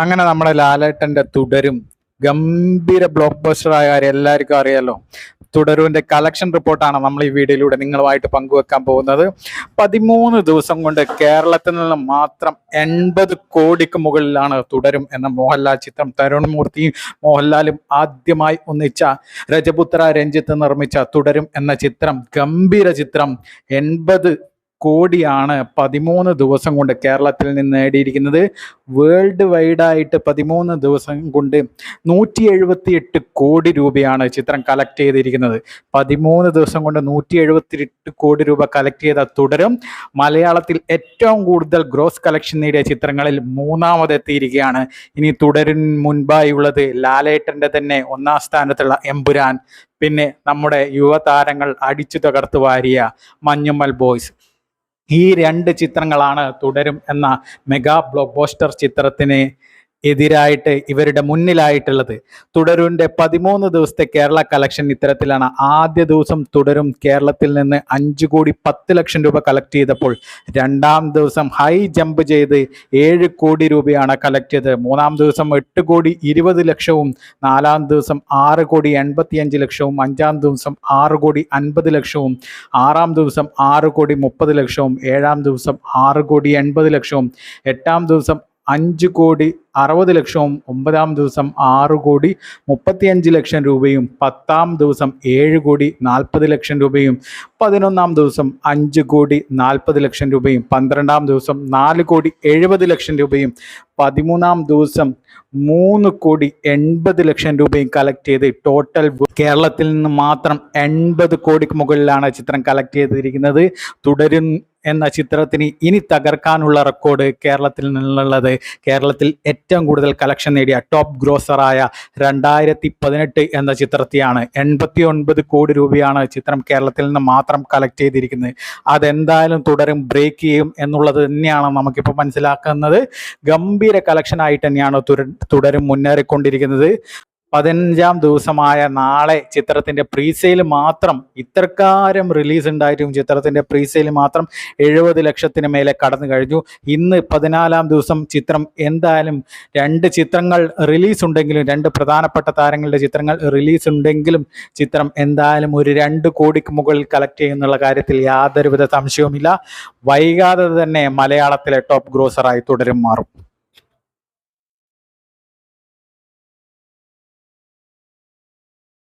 അങ്ങനെ നമ്മുടെ ലാലേട്ടന്റെ തുടരും ഗംഭീര ബ്ലോക്ക് ബസ്റ്റർ ആയ കാര്യം എല്ലാവർക്കും അറിയാലോ. തുടരുവിന്റെ കളക്ഷൻ റിപ്പോർട്ടാണ് നമ്മൾ ഈ വീഡിയോയിലൂടെ നിങ്ങളുമായിട്ട് പങ്കുവെക്കാൻ പോകുന്നത്. പതിമൂന്ന് ദിവസം കൊണ്ട് കേരളത്തിൽ നിന്ന് മാത്രം എൺപത് കോടിക്ക് മുകളിലാണ് തുടരും എന്ന മോഹൻലാൽ ചിത്രം തരുൺമൂർത്തിയും മോഹൻലാലും ആദ്യമായി ഒന്നിച്ച രജപുത്ര രഞ്ജിത്ത് നിർമ്മിച്ച തുടരും എന്ന ചിത്രം ഗംഭീര ചിത്രം എൺപത് കോടിയാണ് പതിമൂന്ന് ദിവസം കൊണ്ട് കേരളത്തിൽ നിന്ന് നേടിയിരിക്കുന്നത്. വേൾഡ് വൈഡായിട്ട് പതിമൂന്ന് ദിവസം കൊണ്ട് നൂറ്റി എഴുപത്തി എട്ട് കോടി രൂപയാണ് ചിത്രം കളക്ട് ചെയ്തിരിക്കുന്നത്. പതിമൂന്ന് ദിവസം കൊണ്ട് നൂറ്റി എഴുപത്തി എട്ട് കോടി രൂപ കളക്ട് ചെയ്ത തുടരും. മലയാളത്തിൽ ഏറ്റവും കൂടുതൽ ഗ്രോസ് കളക്ഷൻ നേടിയ ചിത്രങ്ങളിൽ മൂന്നാമതെത്തിയിരിക്കുകയാണ്. ഇനി തുടരിന് മുൻപായുള്ളത് ലാലേട്ടന്റെ തന്നെ ഒന്നാം സ്ഥാനത്തുള്ള എമ്പുരാൻ. പിന്നെ നമ്മുടെ യുവതാരങ്ങൾ അടിച്ചു തകർത്ത് വാരിയ മഞ്ഞുമ്മൽ ബോയ്സ്. ഈ രണ്ട് ചിത്രങ്ങളാണ് തുടരും എന്ന മെഗാ ബ്ലോക്ക് ബോസ്റ്റർ ചിത്രത്തിന് എതിരായിട്ട് ഇവരുടെ മുന്നിലായിട്ടുള്ളത്. തുടരുന്റെ പതിമൂന്ന് ദിവസത്തെ കേരള കളക്ഷൻ ഇത്തരത്തിലാണ് ആദ്യ ദിവസം തുടരും. കേരളത്തിൽ നിന്ന് അഞ്ച് കോടി പത്ത് ലക്ഷം രൂപ കളക്ട് ചെയ്തപ്പോൾ രണ്ടാം ദിവസം ഹൈ ജമ്പ് ചെയ്ത് ഏഴ് കോടി രൂപയാണ് കളക്ട് ചെയ്തത്. മൂന്നാം ദിവസം എട്ട് കോടി ഇരുപത് ലക്ഷവും നാലാം ദിവസം ആറ് കോടി എൺപത്തിയഞ്ച് ലക്ഷവും അഞ്ചാം ദിവസം ആറ് കോടി അൻപത് ലക്ഷവും ആറാം ദിവസം ആറ് കോടി മുപ്പത് ലക്ഷവും ഏഴാം ദിവസം ആറ് കോടി എൺപത് ലക്ഷവും എട്ടാം ദിവസം അഞ്ച് കോടി അറുപത് ലക്ഷവും ഒമ്പതാം ദിവസം ആറ് കോടി മുപ്പത്തിയഞ്ച് ലക്ഷം രൂപയും പത്താം ദിവസം ഏഴ് കോടി നാൽപ്പത് ലക്ഷം രൂപയും പതിനൊന്നാം ദിവസം അഞ്ച് കോടി നാൽപ്പത് ലക്ഷം രൂപയും പന്ത്രണ്ടാം ദിവസം നാല് കോടി എഴുപത് ലക്ഷം രൂപയും പതിമൂന്നാം ദിവസം മൂന്ന് കോടി എൺപത് ലക്ഷം രൂപയും കളക്ട് ചെയ്ത് ടോട്ടൽ കേരളത്തിൽ നിന്ന് മാത്രം എൺപത് കോടിക്ക് മുകളിലാണ് ചിത്രം കളക്ട് ചെയ്തിരിക്കുന്നത്. തുടരും എന്ന ചിത്രത്തിന് ഇനി തകർക്കാനുള്ള റെക്കോർഡ് കേരളത്തിൽ നിന്നുള്ളത്. കേരളത്തിൽ ഏറ്റവും കൂടുതൽ കളക്ഷൻ നേടിയ ടോപ്പ് ഗ്രോസറായ രണ്ടായിരത്തി പതിനെട്ട് എന്ന ചിത്രത്തെയാണ് എൺപത്തി ഒൻപത് കോടി രൂപയാണ് ചിത്രം കേരളത്തിൽ നിന്ന് മാത്രം കളക്ട് ചെയ്തിരിക്കുന്നത്. അതെന്തായാലും തുടരും ബ്രേക്ക് ചെയ്യും എന്നുള്ളത് തന്നെയാണ് നമുക്കിപ്പോൾ മനസ്സിലാക്കുന്നത്. ഗംഭീര കളക്ഷൻ ആയിട്ട് തന്നെയാണ് തുടരും മുന്നേറിക്കൊണ്ടിരിക്കുന്നത്. പതിനഞ്ചാം ദിവസമായ നാളെ ചിത്രത്തിന്റെ പ്രീസെയിൽ മാത്രം ഇത്രക്കാരം റിലീസ് ഉണ്ടായിട്ടും ചിത്രത്തിന്റെ പ്രീസെയിൽ മാത്രം എഴുപത് ലക്ഷത്തിന് മേലെ കടന്നു കഴിഞ്ഞു. ഇന്ന് പതിനാലാം ദിവസം ചിത്രം എന്തായാലും രണ്ട് ചിത്രങ്ങൾ റിലീസ് ഉണ്ടെങ്കിലും രണ്ട് പ്രധാനപ്പെട്ട താരങ്ങളുടെ ചിത്രങ്ങൾ റിലീസ് ഉണ്ടെങ്കിലും ചിത്രം എന്തായാലും ഒരു രണ്ട് കോടിക്ക് മുകളിൽ കളക്ട് ചെയ്യുന്നുള്ള കാര്യത്തിൽ യാതൊരുവിധ സംശയവുമില്ല. വൈകാതെ തന്നെ മലയാളത്തിലെ ടോപ്പ് ഗ്രോസറായി തുടരും മാറും.